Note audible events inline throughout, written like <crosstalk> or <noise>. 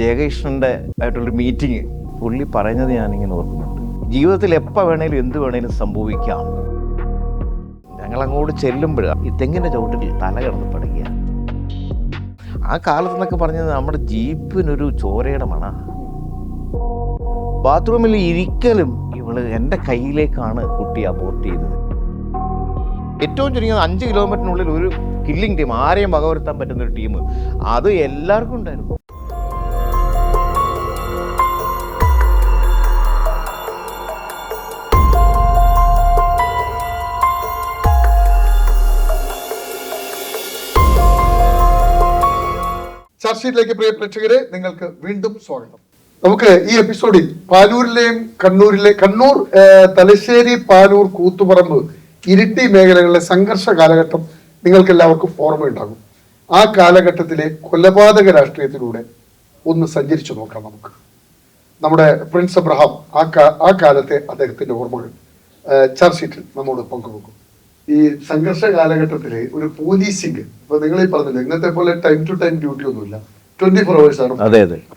ജയകൃഷ്ണന്റെ ആയിട്ടുള്ളൊരു മീറ്റിംഗ് പുള്ളി പറഞ്ഞത് ഞാനിങ്ങനെ ഓർക്കുന്നുണ്ട്. ജീവിതത്തിൽ എപ്പോൾ വേണേലും എന്ത് വേണേലും സംഭവിക്കാം. ഞങ്ങൾ അങ്ങോട്ട് ചെല്ലുമ്പോൾ ഈ തെങ്ങിന്റെ ചുവട്ടിൽ തല കിടന്ന് പഠിക്കുക ആ കാലത്ത് എന്നൊക്കെ പറഞ്ഞത് നമ്മുടെ ജീപ്പിനൊരു ചോരയുടെ മണ ബാത്റൂമിൽ ഇരിക്കലും ഇവൾ എന്റെ കയ്യിലേക്കാണ് കുട്ടി അബോർട്ട് ചെയ്തത്. ഏറ്റവും ചുരുങ്ങിയത് അഞ്ച് കിലോമീറ്ററിനുള്ളിൽ ഒരു കില്ലിംഗ് ടീം ആരെയും വകവരുത്താൻ പറ്റുന്ന ഒരു ടീം അത് എല്ലാവർക്കും ഉണ്ടായിരുന്നു. ചർച്ചയിലേക്ക് പ്രിയ പ്രേക്ഷകരെ നിങ്ങൾക്ക് വീണ്ടും സ്വാഗതം. നമുക്ക് ഈ എപ്പിസോഡിൽ പാലൂരിലെയും കണ്ണൂരിലെ കണ്ണൂർ തലശ്ശേരി പാലൂർ കൂത്തുപറമ്പ് ഇരിട്ടി മേഖലകളിലെ സംഘർഷ കാലഘട്ടം നിങ്ങൾക്ക് എല്ലാവർക്കും ഓർമ്മയുണ്ടാകും. ആ കാലഘട്ടത്തിലെ കൊലപാതക രാഷ്ട്രീയത്തിലൂടെ ഒന്ന് സഞ്ചരിച്ചു നോക്കാം നമുക്ക്. നമ്മുടെ പ്രിൻസ് അബ്രഹാം ആ കാലത്തെ അദ്ദേഹത്തിന്റെ ഓർമ്മകൾ ചർച്ചിട്ട് നമ്മോട് പങ്കുവെക്കും. ഈ സംഘർഷ കാലഘട്ടത്തിൽ ഒരു പോലീസിംഗ് ഇപ്പൊ നിങ്ങൾ ഈ പറഞ്ഞില്ല ഇന്നത്തെ പോലെ ടൈം ടു ടൈം ഡ്യൂട്ടി ഒന്നുമില്ല. ട്വന്റി ഫോർ അവേഴ്സ് ആണ്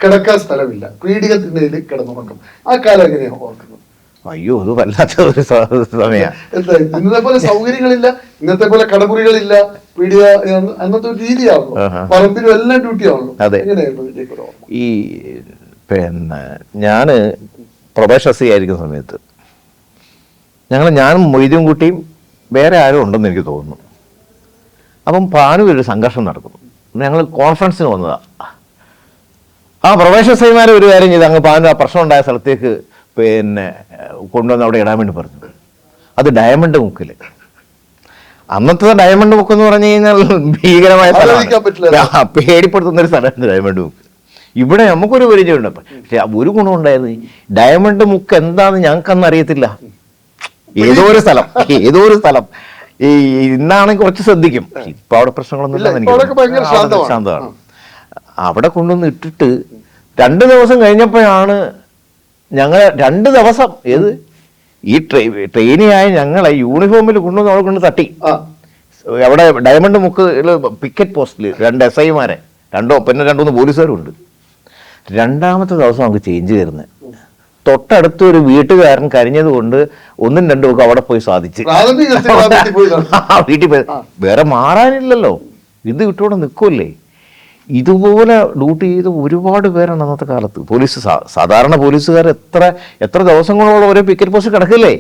കിടക്കാൻ സ്ഥലമില്ല. പീഡികത്തിന്റെയിൽ കിടന്നുറങ്ങും. ആ കാലം എങ്ങനെയാണ് ഓർക്കുന്നത്? അയ്യോ അത് വല്ലാത്ത ഒരു സമയമാണ് ഇന്നത്തെ പോലെ സൗകര്യങ്ങളില്ല ഇന്നത്തെ പോലെ കടമുറികളില്ല പീഡിക അങ്ങനത്തെ ഒരു രീതിയാണല്ലോ. പറമ്പിലും എല്ലാം ഡ്യൂട്ടി ആണല്ലോ. എങ്ങനെയായിരുന്നു ഈ പിന്നെ ഞാൻ പ്രൊബേഷസി ആയിരിക്കുന്ന സമയത്ത് ഞങ്ങൾ ഞാനും മൊയ്തും കുട്ടിയും വേറെ ആരും ഉണ്ടെന്ന് എനിക്ക് തോന്നുന്നു. അപ്പം ഭാനു ഒരു സംഘർഷം നടക്കുന്നു. ഞങ്ങൾ കോൺഫറൻസിന് വന്നതാണ് ആ പ്രവേശസൈമാരെ ഒരു കാര്യം ചെയ്ത്. അങ്ങ് ഭാനു ആ പ്രശ്നം ഉണ്ടായ സ്ഥലത്തേക്ക് പിന്നെ കൊണ്ടുവന്ന് അവിടെ ഇടാൻ വേണ്ടി പറഞ്ഞു. അത് ഡയമണ്ട് മുക്കിൽ അന്നത്തെ ഡയമണ്ട് മുക്ക് എന്ന് പറഞ്ഞു കഴിഞ്ഞാൽ ഭീകരമായ. സ്ഥലമാണ്. പേടിപ്പെടുത്തുന്ന ഒരു സ്ഥലമാണ് ഡയമണ്ട് മുക്ക് ഇവിടെ നമുക്കൊരു പരിചയമുണ്ട്. പക്ഷെ ഒരു ഗുണമുണ്ടായിരുന്നു. ഉണ്ടായിരുന്നു ഡയമണ്ട് മുക്ക് എന്താന്ന് ഞങ്ങൾക്കന്ന് അറിയത്തില്ല. ഏതോ ഒരു സ്ഥലം. <laughs> ഏതോ ഒരു സ്ഥലം. ഈ ഇന്നാണെങ്കിൽ കുറച്ച് ശ്രദ്ധിക്കും. ഇപ്പൊ അവിടെ പ്രശ്നങ്ങളൊന്നും ഇല്ല, എനിക്ക് ശാന്തമാണ്. അവിടെ കൊണ്ടുവന്ന് ഇട്ടിട്ട് രണ്ട് ദിവസം കഴിഞ്ഞപ്പോഴാണ് ഞങ്ങൾ രണ്ട് ദിവസം ഏത്? ഈ ട്രെയിൻ ട്രെയിനിയായ ഞങ്ങളെ യൂണിഫോമിൽ കൊണ്ടുവന്ന് അവിടെ കൊണ്ട് തട്ടി. അവിടെ ഡയമണ്ട് മുക്ക് പിക്കറ്റ് പോസ്റ്റിൽ രണ്ട് എസ് ഐമാരെ രണ്ടോ പിന്നെ രണ്ടുമൂന്ന് പോലീസുകാരും ഉണ്ട് രണ്ടാമത്തെ ദിവസം നമുക്ക് ചേഞ്ച് തരുന്നത് തൊട്ടടുത്ത് ഒരു വീട്ടുകാരൻ കരിഞ്ഞത് കൊണ്ട് ഒന്നും രണ്ടും ഒക്കെ അവിടെ പോയി സാധിച്ചു. വീട്ടിൽ പോയി വേറെ മാറാനില്ലല്ലോ. ഇത് വിട്ടോടെ നിൽക്കുമല്ലേ ഇതുപോലെ ഡ്യൂട്ടി ചെയ്ത് ഒരുപാട് പേരാണ് അന്നത്തെ കാലത്ത്. പോലീസ് സാധാരണ പോലീസുകാർ എത്ര എത്ര ദിവസങ്ങളോളം ഓരോ പിക്കറ്റ് പോസ്റ്റ് കിടക്കില്ലേ?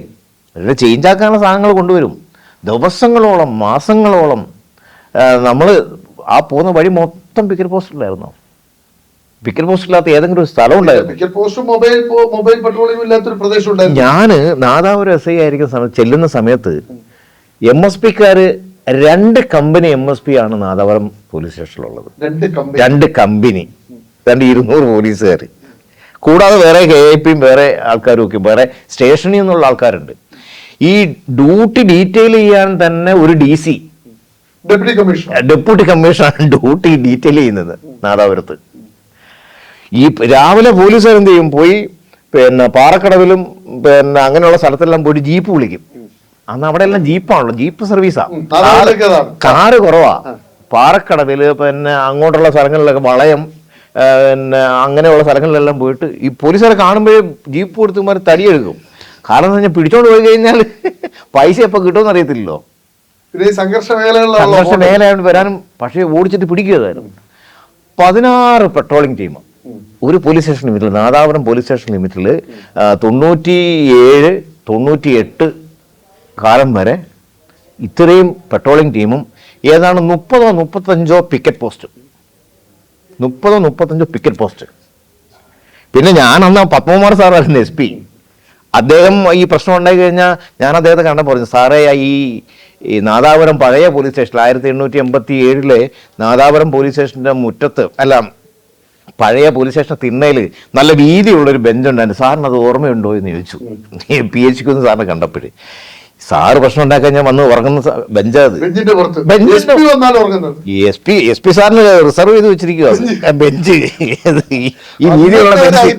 അവരുടെ ചേഞ്ച് ആക്കാനുള്ള സാധനങ്ങൾ കൊണ്ടുവരും. ദിവസങ്ങളോളം മാസങ്ങളോളം നമ്മൾ ആ പോകുന്ന വഴി മൊത്തം പിക്കറ്റ് പോസ്റ്റിലായിരുന്നു പിക്കറ്റ് പോസ്റ്റില്ലാത്ത ഏതെങ്കിലും ഒരു സ്ഥലം ഉണ്ടായിരുന്നു? പിക്കറ്റ് പോസ്റ്റും മൊബൈൽ മൊബൈൽ പെട്രോളിയം ഇല്ലാത്തൊരു പ്രദേശം ഉണ്ടായിരുന്നു. ഞാൻ നാദാപുരം എസ് ഐ ആയിരിക്കുന്ന സമയത്ത് ചെല്ലുന്ന സമയത്ത് എം എസ് പിക്കാര് രണ്ട് കമ്പനി എം എസ് പി ആണ് നാദാപുരം പോലീസ് സ്റ്റേഷനിലുള്ളത് രണ്ട് കമ്പനി രണ്ട് കമ്പനി രണ്ട് ഇരുന്നൂറ് പോലീസുകാർ കൂടാതെ വേറെ കെ ഐ പിയും വേറെ ആൾക്കാരും ഒക്കെ വേറെ സ്റ്റേഷനിൽ നിന്നുള്ള ആൾക്കാരുണ്ട്. ഈ ഡ്യൂട്ടി ഡീറ്റെയിൽ ചെയ്യാൻ തന്നെ ഒരു D C deputy commissioner deputy കമ്മീഷണറാണ് duty detail ചെയ്യുന്നത് നാദാപുരത്ത്. ഈ രാവിലെ പോലീസുകാർ എന്ത് ചെയ്യും പോയി പിന്നെ പാറക്കടവിലും പിന്നെ അങ്ങനെയുള്ള സ്ഥലത്തെല്ലാം പോയി ജീപ്പ് വിളിക്കും. അന്ന് അവിടെ എല്ലാം ജീപ്പാണല്ലോ ജീപ്പ് സർവീസാണ്. കാറ് കുറവാ. പാറക്കടവിൽ പിന്നെ അങ്ങോട്ടുള്ള സ്ഥലങ്ങളിലൊക്കെ വളയം പിന്നെ അങ്ങനെയുള്ള സ്ഥലങ്ങളിലെല്ലാം പോയിട്ട് ഈ പോലീസുകാരെ കാണുമ്പോഴേ ജീപ്പ് കൊടുത്തുമാർ തടിയെടുക്കും. കാരണം എന്ന് പറഞ്ഞാൽ പിടിച്ചോണ്ട് പോയി കഴിഞ്ഞാൽ പൈസ എപ്പോൾ കിട്ടുമെന്ന് അറിയത്തില്ലല്ലോ. സംഘർഷ മേഖലകളിലുള്ള വരാനും പക്ഷേ ഓടിച്ചിട്ട് പിടിക്കുകയായിരുന്നു. പതിനാറ് പെട്രോളിംഗ് ടീം ഒരു പോലീസ് സ്റ്റേഷൻ ലിമിറ്റിൽ നാദാപുരം പോലീസ് സ്റ്റേഷൻ ലിമിറ്റിൽ തൊണ്ണൂറ്റി ഏഴ് തൊണ്ണൂറ്റി എട്ട് കാലം വരെ ഇത്രയും പെട്രോളിംഗ് ടീമും ഏതാണ് മുപ്പതോ മുപ്പത്തഞ്ചോ പിക്കറ്റ് പോസ്റ്റ് മുപ്പതോ മുപ്പത്തഞ്ചോ പിക്കറ്റ് പോസ്റ്റ് പിന്നെ ഞാൻ അന്ന് പത്മകുമാർ സാറായിരുന്നു എസ് പി അദ്ദേഹം ഈ പ്രശ്നം ഉണ്ടായി കഴിഞ്ഞാൽ ഞാൻ അദ്ദേഹത്തെ കണ്ട പറഞ്ഞു സാറേ ഈ ഈ നാദാപുരം പഴയ പോലീസ് സ്റ്റേഷനിൽ ആയിരത്തി എണ്ണൂറ്റി എൺപത്തി ഏഴിലെ നാദാപുരം പോലീസ് സ്റ്റേഷന്റെ മുറ്റത്ത് അല്ല പഴയ പോലീസ് സ്റ്റേഷൻ തിണ്ണയിൽ നല്ല വീതിയുള്ളൊരു ബെഞ്ചുണ്ടായിരുന്നു സാറിന് അത് ഓർമ്മയുണ്ടോ? എന്ന് ചോദിച്ചു. പി എച്ച് ഒന്ന് സാറിനെ കണ്ടപ്പോഴേ. സാറ് പ്രശ്നം ഉണ്ടാക്കാൻ ഞാൻ വന്ന് ഉറങ്ങുന്ന ബെഞ്ചാത് ബെഞ്ചാ അത്. എസ് പി എസ് പി സാറിന് റിസർവ് ചെയ്ത് വെച്ചിരിക്കുക ബെഞ്ച്. ഈ- വീതിയുള്ള ബെഞ്ച്.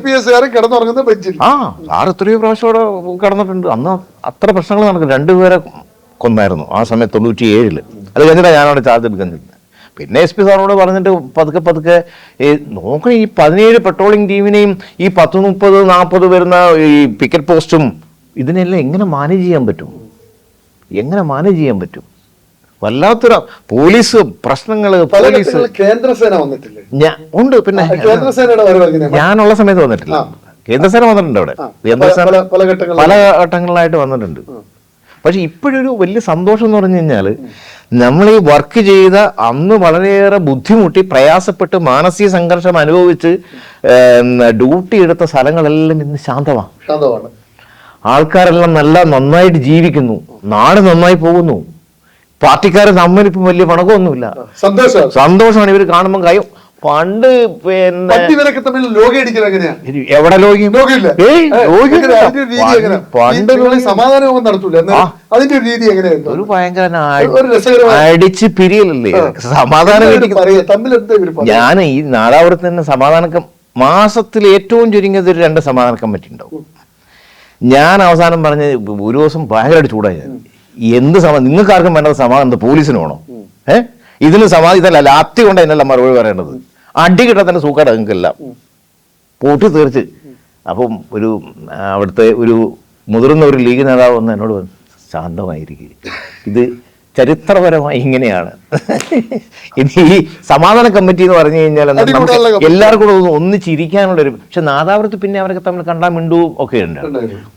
ആ സാർ എത്രയോ പ്രാവശ്യം അവിടെ കടന്നിട്ടുണ്ട്. അന്ന് അത്ര പ്രശ്നങ്ങൾ നടക്കും രണ്ടുപേരെ കൊന്നായിരുന്നു. ആ സമയത്ത് തൊണ്ണൂറ്റി ഏഴിൽ അത് കഴിഞ്ഞിട്ടാണ് ഞാനവിടെ ചാർജ് എടുക്കാൻ ചെല്ലുന്നത് പിന്നെ എസ് പി സാറിനോട് പറഞ്ഞിട്ട് പതുക്കെ പതുക്കെ ഈ നോക്കണം ഈ പതിനേഴ് പെട്രോളിംഗ് ടീമിനെയും ഈ പത്ത് മുപ്പത് നാൽപ്പത് വരുന്ന ഈ പിക്കറ്റ് പോസ്റ്റും ഇതിനെല്ലാം എങ്ങനെ മാനേജ് ചെയ്യാൻ പറ്റും? എങ്ങനെ മാനേജ് ചെയ്യാൻ പറ്റും? വല്ലാത്തൊരു പോലീസ് പ്രശ്നങ്ങൾ പല പോലീസ് കേന്ദ്രസേന വന്നിട്ടില്ലേ? ഞാൻ ഉണ്ട് പിന്നെ ഞാനുള്ള സമയത്ത് വന്നിട്ടില്ല. കേന്ദ്രസേന വന്നിട്ടുണ്ട് അവിടെ. കേന്ദ്രസേന പല ഘട്ടങ്ങളിലായിട്ട് വന്നിട്ടുണ്ട്. പക്ഷെ ഇപ്പോഴൊരു വലിയ സന്തോഷം എന്ന് പറഞ്ഞു കഴിഞ്ഞാൽ നമ്മൾ ഈ വർക്ക് ചെയ്ത അന്ന് വളരെയേറെ ബുദ്ധിമുട്ടി പ്രയാസപ്പെട്ട് മാനസിക സംഘർഷം അനുഭവിച്ച് ഡ്യൂട്ടി എടുത്ത സ്ഥലങ്ങളെല്ലാം ഇന്ന് ശാന്തമാണ് ശാന്തമാണ്. ആൾക്കാരെല്ലാം നല്ല നന്നായിട്ട് ജീവിക്കുന്നു. നാട് നന്നായി പോകുന്നു. പാർട്ടിക്കാർ തമ്മിൽ ഇപ്പം വലിയ സന്തോഷം സന്തോഷമാണ്. ഇവർ കാണുമ്പോൾ കാര്യം പണ്ട് പിന്നെ എവിടെ രീതി പണ്ട് ലോകം- സമാധാനമൊന്നും നടത്തൂല. അതിന്റെ ഒരു രീതി എങ്ങനെയായിരുന്നു ഒരു ഭയങ്കര അടിച്ച് പിരിയലല്ലേ? സമാധാനം ഞാൻ ഈ നാദാപുരത്ത് തന്നെ സമാധാന മാസത്തിൽ ഏറ്റവും ചുരുങ്ങിയത് ഒരു രണ്ട് സമാധാന കമ്മിറ്റി ഉണ്ടാവും. ഞാൻ അവസാനം പറഞ്ഞ ഒരു ദിവസം ഭയങ്കരമായിട്ട് ചൂടായി ഞാൻ. എന്ത് സമാ നിങ്ങൾക്ക് ആർക്കും വേണ്ടത് സമാധാനം പോലീസിന് വേണോ? ഏഹ് ഇതിന് സമാധി ഇതല്ല ലാത്തി കൊണ്ട് എന്നല്ല മറുപടി പറയേണ്ടത്. അടി കിട്ടാൻ തന്നെ സൂക്കാട് അങ്ങനെ പൂട്ടി തീർച്ച്. അപ്പം ഒരു അവിടുത്തെ ഒരു മുതിർന്ന ഒരു ലീഗ് നേതാവ് വന്ന് എന്നോട് പറഞ്ഞു ശാന്തമായിരിക്കും. ഇത് ചരിത്രപരമായി ഇങ്ങനെയാണ്. ഇനി ഈ സമാധാന കമ്മിറ്റി എന്ന് പറഞ്ഞു കഴിഞ്ഞാൽ എന്താ, നമുക്ക് എല്ലാവർക്കും കൂടെ ഒന്ന് ഒന്നിച്ചിരിക്കാനുള്ളൊരു പക്ഷെ നാദാപുരത്ത് പിന്നെ അവരൊക്കെ തമ്മിൽ കണ്ടാൽ മിണ്ടുവും ഒക്കെ ഉണ്ട്.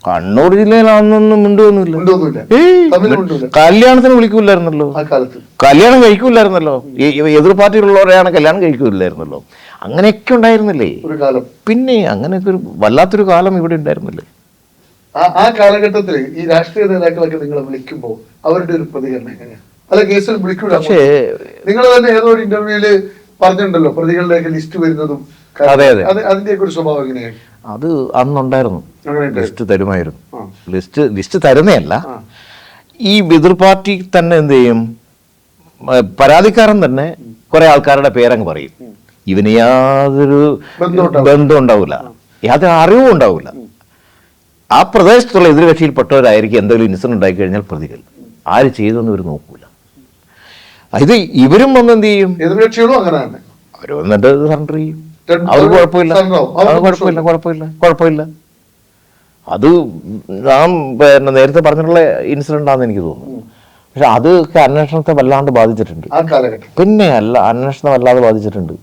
കണ്ണൂർ ജില്ലയിലാണെന്നൊന്നും മിണ്ടുവൊന്നുമില്ല. ഏയ്, കല്യാണത്തിന് വിളിക്കൂലായിരുന്നല്ലോ കല്യാണം കഴിക്കൂലായിരുന്നല്ലോ എതിർ പാർട്ടിയിലുള്ളവരെയാണ് കല്യാണം കഴിക്കൂലായിരുന്നല്ലോ അങ്ങനെയൊക്കെ ഉണ്ടായിരുന്നില്ലേ? ഒരു പിന്നെ അങ്ങനെയൊക്കെ ഒരു വല്ലാത്തൊരു കാലം ഇവിടെ ഉണ്ടായിരുന്നില്ലേ? ആ ആ കാലഘട്ടത്തിൽ ഈ രാഷ്ട്രീയ നേതാക്കളൊക്കെ നിങ്ങളെ വിളിക്കുമ്പോൾ അവരുടെ ഒരു പ്രതികരണം എങ്ങനെയാ? അല്ല കേസിൽ വിളിക്കൂല പക്ഷേ നിങ്ങൾ തന്നെ ഏതോ ഒരു ഇന്റർവ്യൂൽ പറഞ്ഞിട്ടുണ്ടല്ലോ പ്രതികളുടെയൊക്കെ ലിസ്റ്റ് വരുന്നതും അതെ, അതെ. അത് അതിന്റെയൊക്കെ ഒരു സ്വഭാവം എങ്ങനെയാണ് അത് അന്നുണ്ടായിരുന്നു. ലിസ്റ്റ് തരുമായിരുന്നു. ലിസ്റ്റ് ലിസ്റ്റ് തരുന്നതല്ല. ഈ എതിർ പാർട്ടി തന്നെ എന്ത് ചെയ്യും? പരാതിക്കാരൻ തന്നെ കുറെ ആൾക്കാരുടെ പേരങ്ങ് പറയും. ഇവന് യാതൊരു ബന്ധം ഉണ്ടാവില്ല. യാതൊരു അറിവും ഉണ്ടാവില്ല. ആ പ്രദേശത്തുള്ള എതിർകക്ഷിയിൽപ്പെട്ടവരായിരിക്കും എന്തെങ്കിലും ഇൻസിഡന്റ് ഉണ്ടായി കഴിഞ്ഞാൽ പ്രതികൾ. ആര് ചെയ്തെന്ന് ഇവർ നോക്കൂല. ഇത് ഇവരും വന്ന് എന്ത് ചെയ്യും? എതിർകക്ഷികളും അങ്ങനെ തന്നെ. അവർ വന്നിട്ട് സറണ്ടർ ചെയ്യും. രണ്ട് കുഴപ്പമില്ല. കുഴപ്പമില്ല കുഴപ്പമില്ല. കുഴപ്പമില്ല അത് നാം പിന്നെ നേരത്തെ പറഞ്ഞിട്ടുള്ള ഇൻസിഡന്റ് ആണെന്ന് എനിക്ക് തോന്നുന്നു. പക്ഷെ അത് അന്വേഷണത്തെ വല്ലാണ്ട് ബാധിച്ചിട്ടുണ്ട്. പിന്നെ അല്ല അന്വേഷണം വല്ലാതെ ബാധിച്ചിട്ടുണ്ട്.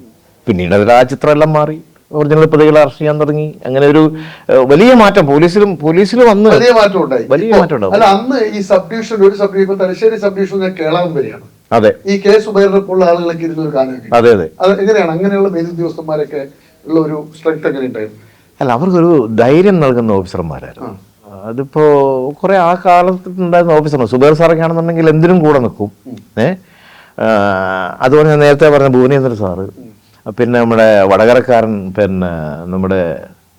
പിന്നീട് അതിൽ ആ ചിത്രം എല്ലാം മാറി. ഒറിജിനൽ പ്രതികളെ അറസ്റ്റ് ചെയ്യാൻ തുടങ്ങി. അങ്ങനെ ഒരു വലിയ മാറ്റം. പോലീസിലും പോലീസിൽ വന്ന് വലിയ മാറ്റം ഉണ്ടായി വലിയ മാറ്റം. അല്ല അന്ന് ഈ സബ് ഡിവിഷൻ ഒരു sub division Thalassery sub division ഞാൻ കേളാവും വരെയാണ്. അതെ. ഈ കെ സുബൈറിനെ പോലുള്ള ആളുകളൊക്കെ ഇരുന്ന കാലം അതെ അതെ. അത് എങ്ങനെയാണ്? അങ്ങനെയുള്ള ദിവസന്മാരൊക്കെ ഉള്ള ഒരു സ്ട്രെങ്ത് എങ്ങനെ ഉണ്ടായിരുന്നു? അല്ല അവർക്കൊരു ധൈര്യം നൽകുന്ന ഓഫീസർമാരായിരുന്നു. അതിപ്പോ കുറെ ആ കാലത്തുണ്ടായിരുന്ന ഉണ്ടായിരുന്ന ഓഫീസർ സുബേർ സാറൊക്കെ ആണെന്നുണ്ടെങ്കിൽ എന്തിനും കൂടെ നിൽക്കും. ഏഹ് അതുപോലെ ഞാൻ നേരത്തെ പറഞ്ഞ ഭുവനേന്ദ്ര സാറ് പിന്നെ നമ്മുടെ വടകരക്കാരൻ പിന്നെ നമ്മുടെ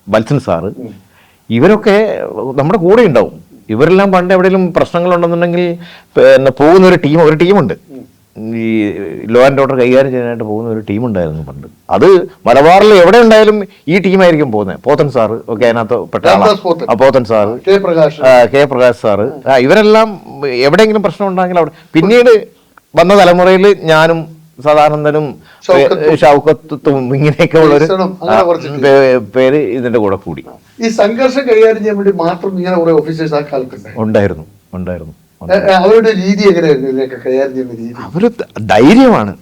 വത്സൻ സാറ് ഇവരൊക്കെ നമ്മുടെ കൂടെ ഉണ്ടാവും. ഇവരെല്ലാം പണ്ട് എവിടെയെങ്കിലും പ്രശ്നങ്ങളുണ്ടെന്നുണ്ടെങ്കിൽ പിന്നെ പോകുന്ന ഒരു ടീം ഒരു ടീമുണ്ട്. ഈ ലോ ആൻഡ് ഓർഡർ കൈകാര്യം ചെയ്യാനായിട്ട് പോകുന്ന ഒരു ടീമുണ്ടായിരുന്നു പണ്ട്. അത് മലബാറിൽ എവിടെ ഉണ്ടായാലും ഈ ടീമായിരിക്കും പോകുന്നത് പോത്തൻ സാറ് ഒക്കെ അതിനകത്ത് പെട്ട. Pothan. Sir. K Prakash. Sir. ഇവരെല്ലാം എവിടെയെങ്കിലും പ്രശ്നം ഉണ്ടെങ്കിൽ അവിടെ. പിന്നീട് വന്ന തലമുറയിൽ ഞാനും സദാനന്ദനും ഷൗക്കത്തും. ഷൗക്കത്തും ഇങ്ങനെയൊക്കെ ഉള്ളൊരു പേര് ഇതിന്റെ കൂടെ കൂടി. ഈ സംഘർഷം കൈകാര്യം ചെയ്യാൻ വേണ്ടി മാത്രം ഇങ്ങനെ കുറെ ഓഫീസേഴ്സ് ആ കാലത്ത് ഉണ്ടായിരുന്നു ഉണ്ടായിരുന്നു അവരുടെ രീതി എങ്ങനെയായിരുന്നു ഇതിനൊക്കെ കൈകാര്യം ചെയ്യുന്ന രീതി? അവർ ധൈര്യമാണ്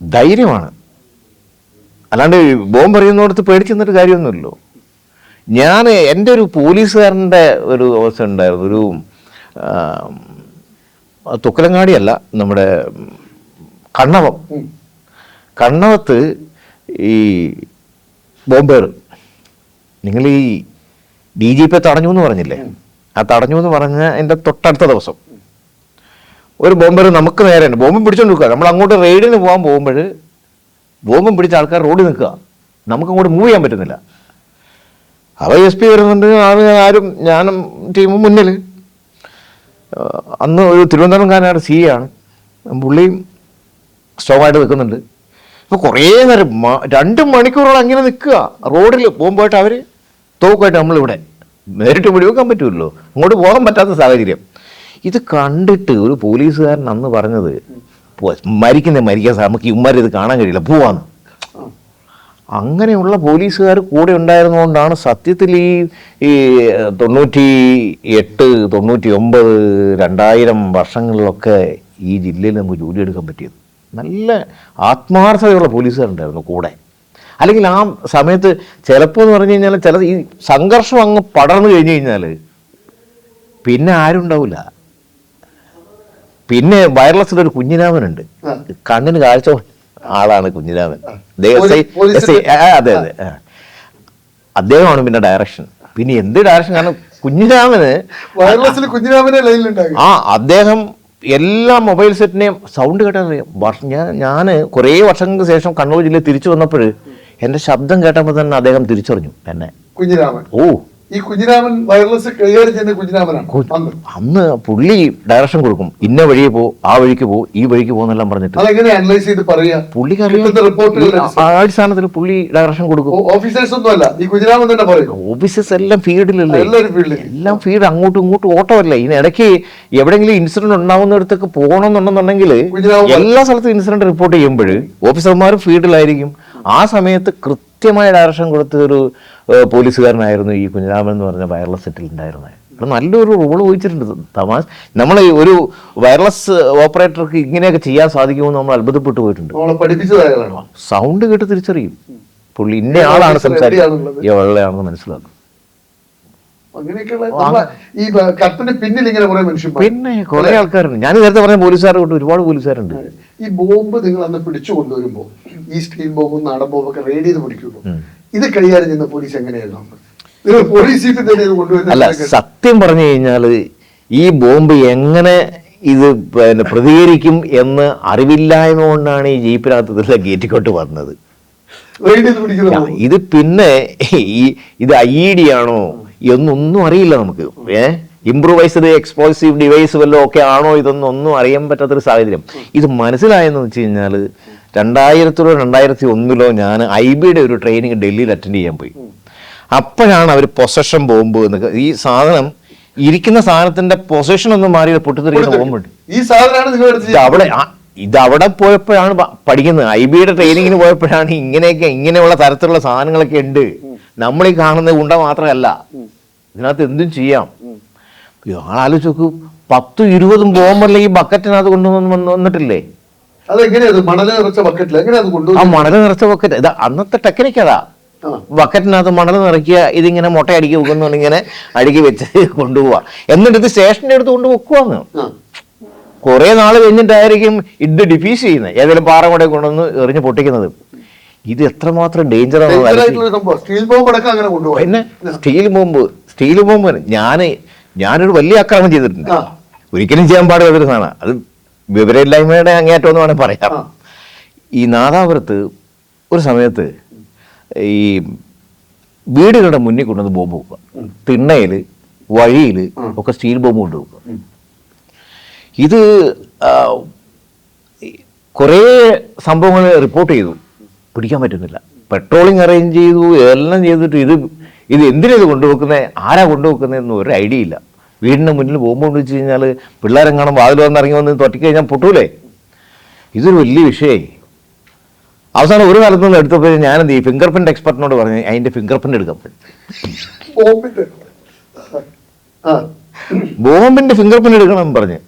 ധൈര്യമാണ്. അല്ലാണ്ട് ബോംബ് എറിയുന്നിടത്ത് പേടിച്ചെന്നൊരു കാര്യമൊന്നുമില്ലല്ലോ. ഞാൻ എന്റെ ഒരു പോലീസുകാരന്റെ ഒരു അവസ്ഥ ഉണ്ടായിരുന്നു. ഒരു തുക്കലങ്ങാടിയല്ല നമ്മുടെ കണ്ണവം. കണ്ണവത്ത് ഈ ബോംബേർ നിങ്ങൾ ഈ ഡി ജി പി തടഞ്ഞു എന്ന് പറഞ്ഞില്ലേ? ആ തടഞ്ഞു എന്ന് പറഞ്ഞ എന്റെ തൊട്ടടുത്ത ദിവസം. ഒരു ബോംബർ നമുക്ക് നേരെ ഉണ്ട് ബോംബും പിടിച്ചോണ്ട് നിൽക്കുക നമ്മൾ അങ്ങോട്ട് റെയ്ഡിന് പോകാൻ പോകുമ്പോൾ ബോംബും പിടിച്ച ആൾക്കാർ റോഡിൽ നിൽക്കുക. നമുക്ക് അങ്ങോട്ട് മൂവ് ചെയ്യാൻ പറ്റുന്നില്ല. അവ എസ് പി വരുന്നുണ്ട്. ആരും ആരും ഞാനും ടീമും മുന്നിൽ. അന്ന് ഒരു തിരുവനന്തപുരം കാരനാട് സി ആണ്. പുള്ളിയും സ്ട്രോങ് നിൽക്കുന്നുണ്ട്. അപ്പോൾ കുറേ നേരം രണ്ട് മണിക്കൂറോളം അങ്ങനെ നിൽക്കുക. റോഡിൽ പോകുമ്പോയിട്ട് അവർ തോക്കുമായിട്ട് നമ്മളിവിടെ നേരിട്ട് വെടിവെക്കാൻ പറ്റുമല്ലോ അങ്ങോട്ട് പോകാൻ പറ്റാത്ത സാഹചര്യം. ഇത് കണ്ടിട്ട് ഒരു പോലീസുകാരൻ അന്ന് പറഞ്ഞത് മരിക്കുന്ന മരിക്കാൻ നമുക്ക് ഇമ്മാരി ഇത് കാണാൻ കഴിയില്ല പോവാന്ന്. അങ്ങനെയുള്ള പോലീസുകാർ കൂടെ ഉണ്ടായിരുന്നുകൊണ്ടാണ് സത്യത്തിൽ ഈ ഈ തൊണ്ണൂറ്റി എട്ട് തൊണ്ണൂറ്റി ഒമ്പത് രണ്ടായിരം വർഷങ്ങളിലൊക്കെ ഈ ജില്ലയിൽ നമുക്ക് ജോലിയെടുക്കാൻ പറ്റിയത്. നല്ല ആത്മാർത്ഥതയുള്ള പോലീസുകാരുണ്ടായിരുന്നു കൂടെ. അല്ലെങ്കിൽ ആ സമയത്ത് ചിലപ്പോൾ എന്ന് പറഞ്ഞു കഴിഞ്ഞാൽ ചില ഈ സംഘർഷം അങ്ങ് പടർന്നു കഴിഞ്ഞു കഴിഞ്ഞാൽ പിന്നെ ആരും ഉണ്ടാവില്ല പിന്നെ വയർലെസ്സിൽ ഒരു കുഞ്ഞിരാമനുണ്ട്. കണ്ണിന് കാഴ്ച ആളാണ് കുഞ്ഞിരാമൻ. അതെ അതെ അദ്ദേഹമാണ് പിന്നെ ഡയറക്ഷൻ പിന്നെ എന്ത് ഡയറക്ഷൻ കാരണം കുഞ്ഞിരാമന് വയർലെസ്സിൽ കുഞ്ഞിരാമനെ ലൈനിലുണ്ടാകും ആ അദ്ദേഹം എല്ലാ മൊബൈൽ സെറ്റിനെയും സൗണ്ട് കേട്ടാൽ അറിയാം. ഞാൻ ഞാൻ കുറേ വർഷങ്ങൾക്ക് ശേഷം കണ്ണൂർ ജില്ലയിൽ തിരിച്ചു വന്നപ്പോൾ എന്റെ ശബ്ദം കേട്ടപ്പോൾ തന്നെ അദ്ദേഹം തിരിച്ചറിഞ്ഞു എന്നെ. കുഞ്ഞിരാമൻ. ഓ ഈ കുഞ്ഞിരാമൻ വയർലെസ് കൈകാര്യം ചെയ്യുന്ന കുഞ്ഞിരാമനാണ്. അന്ന്. പുള്ളി ഡയറക്ഷൻ കൊടുക്കും. ഇന്ന വഴിയെ പോ ആ വഴിക്ക് പോ ഈ വഴിക്ക് പോകുന്നെല്ലാം പറഞ്ഞിട്ട്. അതെങ്ങനെ അനലൈസ് ചെയ്ത് പറയാ? അടിസ്ഥാനത്തിൽ പുള്ളി ഡയറക്ഷൻ കൊടുക്കും. ഓഫീസേഴ്സ് ഒന്നും അല്ല. ഈ കുഞ്ഞിരാമൻ തന്നെ പറയും. ഓഫീസേഴ്സ് എല്ലാം ഫീൽഡിലല്ലേ എല്ലാം ഫീൽഡ് അങ്ങോട്ടും ഇങ്ങോട്ടും ഓട്ടമല്ലേ ഇതിനിടയ്ക്ക് എവിടെയെങ്കിലും ഇൻസിഡന്റ് ഉണ്ടാവുന്നിടത്തൊക്കെ പോകണമെന്നുണ്ടെന്നുണ്ടെങ്കിൽ എല്ലാ സ്ഥലത്തും ഇൻസിഡന്റ് റിപ്പോർട്ട് ചെയ്യുമ്പോൾ ഓഫീസർമാരും ഫീൽഡിലായിരിക്കും ആ സമയത്ത് കൃത്യമായ ഡയറക്ഷൻ കൊടുത്ത ഒരു പോലീസുകാരനായിരുന്നു ഈ കുഞ്ഞിരാമൻ എന്ന് പറഞ്ഞ വയർലെസ് സെറ്റിൽ ഉണ്ടായിരുന്നത്. നല്ലൊരു റോൾ വഹിച്ചിട്ടുണ്ട്. തമാശ നമ്മൾ ഒരു വയർലെസ് ഓപ്പറേറ്റർക്ക് ഇങ്ങനെയൊക്കെ ചെയ്യാൻ സാധിക്കുമെന്ന് നമ്മൾ അത്ഭുതപ്പെട്ടു പോയിട്ടുണ്ട്. സൗണ്ട് കേട്ട് തിരിച്ചറിയും. പുള്ളി ഇന്ന ആളാണ് സംസാരിക്കുന്നത്? എവിടെയാണെന്ന് മനസ്സിലാക്കും. അങ്ങനെയൊക്കെയുള്ള ഈ കത്തിന് പിന്നിൽ ഇങ്ങനെ കുറെ മനുഷ്യൻ പിന്നെ കുറെ ആൾക്കാരുണ്ട്. ഞാൻ നേരത്തെ പറഞ്ഞ പോലീസുകാരെ കൊണ്ട് ഒരുപാട് പോലീസുകാരുണ്ട്. ഈ ബോംബ് നിങ്ങൾ അന്ന് പിടിച്ചു കൊണ്ടുവരുമ്പോ ഈ സ്റ്റീൽ ബോംബും നാടൻ ബോംബും ഒക്കെ റെയ്ഡ് ചെയ്ത് പിടിക്കുള്ളൂ ഇത് കൈകാര്യം ചെയ്യുന്ന പോലീസ് എങ്ങനെയായിരുന്നു പോലീസ് അല്ല സത്യം പറഞ്ഞു കഴിഞ്ഞാൽ ഈ ബോംബ് എങ്ങനെ ഇത് പിന്നെ പ്രതികരിക്കും എന്ന് അറിവില്ലായ്മ കൊണ്ടാണ് ഈ ജീപ്പിനകത്ത് ഇതെല്ലാം ഗേറ്റിക്കോട്ട് വന്നത്. ഇത് പിന്നെ ഈ ഇത് ഐ ഇ ഡി ആണോ? എന്നൊന്നും അറിയില്ല നമുക്ക്. ഏ? ഇംപ്രൂവൈസ്ഡ് എക്സ്പ്ലോസീവ് ഡിവൈസ് വല്ലതും ഒക്കെ ആണോ ഇതൊന്നും ഒന്നും അറിയാൻ പറ്റാത്തൊരു സാഹചര്യം. ഇത് മനസ്സിലായെന്ന് വെച്ച് കഴിഞ്ഞാൽ രണ്ടായിരത്തിലോ രണ്ടായിരത്തി ഒന്നിലോ ഞാൻ ഐ ബിയുടെ ഒരു ട്രെയിനിങ് ഡൽഹിയിൽ അറ്റൻഡ് ചെയ്യാൻ പോയി. അപ്പോഴാണ് അവർ പൊസഷൻ ബോംബ് എന്നൊക്കെ ഈ സാധനം ഇരിക്കുന്ന സാധനത്തിന്റെ പൊസിഷൻ ഒന്ന് മാറി പൊട്ടിത്തെറിയുന്ന ബോംബുണ്ട് ഈ സാധനമാണ് അവിടെ ഇത് അവിടെ പോയപ്പോഴാണ് പഠിക്കുന്നത്. ഐ ബിയുടെ ട്രെയിനിങ്ങിന് പോയപ്പോഴാണ് ഇങ്ങനെയൊക്കെ ഇങ്ങനെയുള്ള തരത്തിലുള്ള സാധനങ്ങളൊക്കെ ഉണ്ട്. നമ്മൾ ഈ കാണുന്ന ഉണ്ട മാത്രമല്ല. ഇതിനകത്ത് എന്തും ചെയ്യാം. ആലോചിച്ച് നോക്കൂ. പത്തും ഇരുപതും ബോംബല്ല ഈ ബക്കറ്റിനകത്ത് കൊണ്ടുവന്ന് വന്ന് വന്നിട്ടില്ലേ? ആ മണൽ നിറച്ച ബക്കറ്റ്. ഇത് അന്നത്തെ ടെക്നിക്ക് അതാ. ബക്കറ്റിനകത്ത് മണൽ നിറയ്ക്കുക ഇതിങ്ങനെ മുട്ട അടുക്കി വെക്കുന്നുണ്ട് ഇങ്ങനെ അടുക്കി വെച്ച് കൊണ്ടുപോവാ. എന്നിട്ട് ഇത് സ്റ്റേഷന്റെ അടുത്ത് കൊണ്ട് വെക്കുവാന്ന് കൊറേ നാൾ നാൾ കഴിഞ്ഞിട്ടായിരിക്കും ഇത് ഡിഫീസ് ചെയ്യുന്നത്. ഏതെങ്കിലും പാറ കൂടെ കൊണ്ടുവന്ന് എറിഞ്ഞ് പൊട്ടിക്കുന്നത്. ഇത് എത്രമാത്രം സംഭവം. സ്റ്റീൽ ബോംബ് അടക്കം അങ്ങനെ പിന്നെ സ്റ്റീൽ ബോംബ് സ്റ്റീൽ ബോംബ് ഞാൻ ഞാനൊരു വലിയ ആക്രമണം ചെയ്തിട്ടുണ്ട്. ഒരിക്കലും ചെയ്യാൻ പാടില്ലാത്തൊരു സാധനം അത് വിവരമില്ലായ്മയുടെ അങ്ങേറ്റം എന്ന് വേണമെങ്കിൽ പറയാം ഈ നാദാപുരത്ത് ഒരു സമയത്ത് ഈ വീടുകളുടെ മുന്നിൽ കൊണ്ടുവന്ന് ബോംബ് വെക്കുക. തിണ്ണയിൽ വഴിയിൽ ഒക്കെ സ്റ്റീൽ ബോംബ് കൊണ്ടുവെക്കുക ഇത് കുറേ സംഭവങ്ങൾ റിപ്പോർട്ട് ചെയ്തു. പിടിക്കാൻ പറ്റുന്നില്ല. പെട്രോളിങ് അറേഞ്ച് ചെയ്തു എല്ലാം ചെയ്തിട്ട് ഇത് ഇത് എന്തിനാ ഇത് കൊണ്ടുവെക്കുന്നത് ആരാ കൊണ്ടുവെക്കുന്നതെന്ന് ഒരു ഐഡിയ ഇല്ല. വീടിന്റെ മുന്നിൽ പോകുമ്പോൾ എന്ന് വെച്ച് കഴിഞ്ഞാൽ പിള്ളേരും കാണും വാതിൽ വന്ന് ഇറങ്ങി വന്ന് തൊട്ടിക്കഴിഞ്ഞാൽ പൊട്ടൂലേ? ഇതൊരു വലിയ വിഷയമായി അവസാനം ഒരു കാലത്ത് നിന്ന് എടുത്തപ്പോൾ ഞാൻ എന്ത് ചെയ്യും? ഫിംഗർ പ്രിന്റ് എക്സ്പെർട്ടിനോട് പറഞ്ഞു അതിന്റെ ഫിംഗർ പ്രിന്റ് എടുക്കാം. ബോംബിന്റെ ആ. ബോംബിന്റെ ഫിംഗർ പ്രിന്റ് എടുക്കണം എന്ന് പറഞ്ഞു.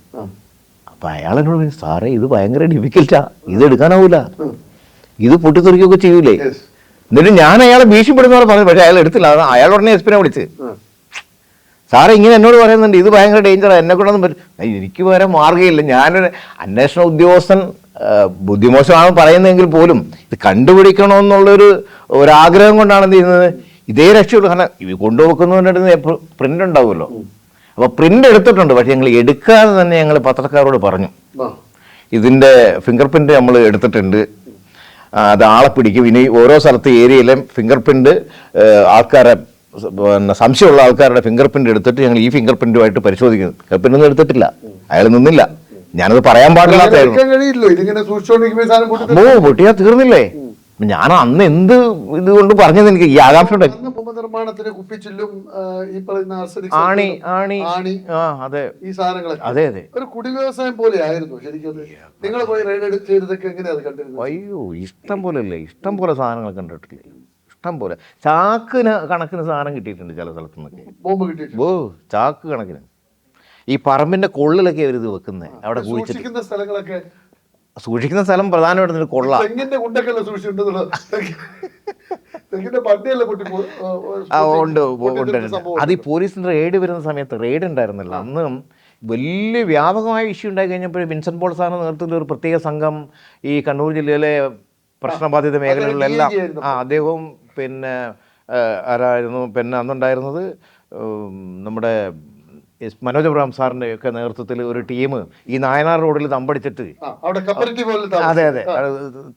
അപ്പൊ അയാൾ എന്നോട് പറഞ്ഞു സാറേ ഇത് ഭയങ്കര ഡിഫിക്കൽട്ടാ ഇത് എടുക്കാനാവൂല. ഇത് പൊട്ടിത്തെറിക്കുകയൊക്കെ ചെയ്യൂലേ? എന്നിട്ട് ഞാൻ അയാളെ ഭീഷണിപ്പെടുന്നവരെ പറഞ്ഞു. പക്ഷെ അയാൾ എടുത്തില്ല. അയാൾ ഉടനെ എസ്പിനെ വിളിച്ച്. സാറേ ഇങ്ങനെ എന്നോട് പറയുന്നുണ്ട്. ഇത് ഭയങ്കര ഡേഞ്ചറാണ് എന്നെ കൊണ്ടൊന്നും പറ്റും "ഏയ്, എനിക്ക് വേറെ മാർഗമില്ല. ഞാനൊരു അന്വേഷണ ഉദ്യോഗസ്ഥൻ ബുദ്ധിമോശമാണെന്ന് ബുദ്ധിമോശമാണ് പറയുന്നതെങ്കിൽ പോലും ഇത് കണ്ടുപിടിക്കണമെന്നുള്ളൊരു ഒരാഗ്രഹം കൊണ്ടാണ് എന്ത് ചെയ്യുന്നത്? ഇതേ രക്ഷയുള്ളൂ. കാരണം ഇത് കൊണ്ടുവെക്കുന്നതിന്റെ അടുത്ത് പ്രിന്റ് ഉണ്ടാവുമല്ലോ. അപ്പൊ പ്രിന്റ് എടുത്തിട്ടുണ്ട്. പക്ഷെ ഞങ്ങൾ എടുക്കാതെ തന്നെ ഞങ്ങൾ പത്രക്കാരോട് പറഞ്ഞു. ഇതിന്റെ ഫിംഗർ പ്രിന്റ് നമ്മൾ എടുത്തിട്ടുണ്ട്. അത് ആളെ പിടിക്കും. ഇനി ഓരോ സ്ഥലത്ത് ഏരിയയിലും ഫിംഗർ പ്രിന്റ് ആൾക്കാരെ പിന്നെ സംശയമുള്ള ആൾക്കാരുടെ ഫിംഗർ പ്രിന്റ് എടുത്തിട്ട് ഞങ്ങൾ ഈ ഫിംഗർ പ്രിന്റുമായിട്ട് പരിശോധിക്കുന്നു ഫിംഗർ പ്രിന്റ് ഒന്നും എടുത്തിട്ടില്ല. അയാൾ നിന്നില്ല. ഞാനത് പറയാൻ പാടില്ലാത്ത പാടില്ലാത്തായിരുന്നു എടുക്കാൻ ഇതിങ്ങനെ സൂക്ഷിച്ചോണ്ടിരിക്കുമ്പോ ഈ സാധനം പൊട്ടി അമ്മോ പൊട്ടിയാ തീർന്നില്ലേ? ഞാൻ അന്ന് എന്ത് ഇതുകൊണ്ട് പറഞ്ഞത് എനിക്ക് ഈ ആകാംക്ഷയുടെ നിർമ്മാണത്തിന് കുപ്പിച്ചില്ലും ഈ പറയുന്ന ആണി ആണി ആണി ആ അതെ. ഈ സാധനങ്ങളെ അതെ അതെ. ഒരു കുടി വ്യവസായം പോലെ ആയിരുന്നു ശരിക്കും നിങ്ങൾ പോയി റെയ്ഡ് ചെയ്തതൊക്കെ എങ്ങനെയാ അത് കണ്ടിരുന്നത്? അയ്യോ ഇഷ്ടം പോലെ അല്ലേ ഇഷ്ടം പോലെ സാധനങ്ങൾ കണ്ടിട്ടില്ലേ? ഇഷ്ടം പോലെ. ചാക്കിന് കണക്കിന് സാധനം കിട്ടിയിട്ടുണ്ട് ചില സ്ഥലത്തു നിന്നൊക്കെ ബോംബ് കിട്ടിയിട്ടുണ്ട്. ഓ ചാക്ക് കണക്കിന്. ഈ പറമ്പിന്റെ കൊള്ളിലൊക്കെ അവർ ഇത് വെക്കുന്നത് അവിടെ കുഴിച്ചിട്ട്. സ്ഥലങ്ങളൊക്കെ സൂക്ഷിക്കുന്ന സ്ഥലം പ്രധാനമായിട്ടും ഒരു കൊള്ള. തെങ്ങിന്റെ കുണ്ടൊക്കെയല്ല സൂക്ഷിച്ചിട്ടുണ്ടെന്നുള്ളത് തെങ്ങിന്റെ പട്ടിയല്ല പൊട്ടി ഉണ്ട് ഉണ്ട് അത് ഈ പോലീസിന്റെ റെയ്ഡ് വരുന്ന സമയത്ത് റെയ്ഡ് ഉണ്ടായിരുന്നില്ല. അന്ന് വലിയ വ്യാപകമായ ഇഷ്യൂ ഉണ്ടായി കഴിഞ്ഞപ്പോൾ വിൻസെന്റ് പോൾ സാറിന്റെ നേതൃത്വത്തിൽ ഒരു പ്രത്യേക സംഘം ഈ കണ്ണൂർ ജില്ലയിലെ പ്രശ്നബാധിത മേഖലകളിലെല്ലാം ആ അദ്ദേഹവും പിന്നെ ആരായിരുന്നു? പിന്നെ അന്നുണ്ടായിരുന്നത് നമ്മുടെ മനോജ് അബ്രഹാം സാറിന്റെ ഒക്കെ നേതൃത്വത്തിൽ ഒരു ടീം ഈ നായനാർ റോഡിൽ തമ്പടിച്ചിട്ട് അതെ അതെ.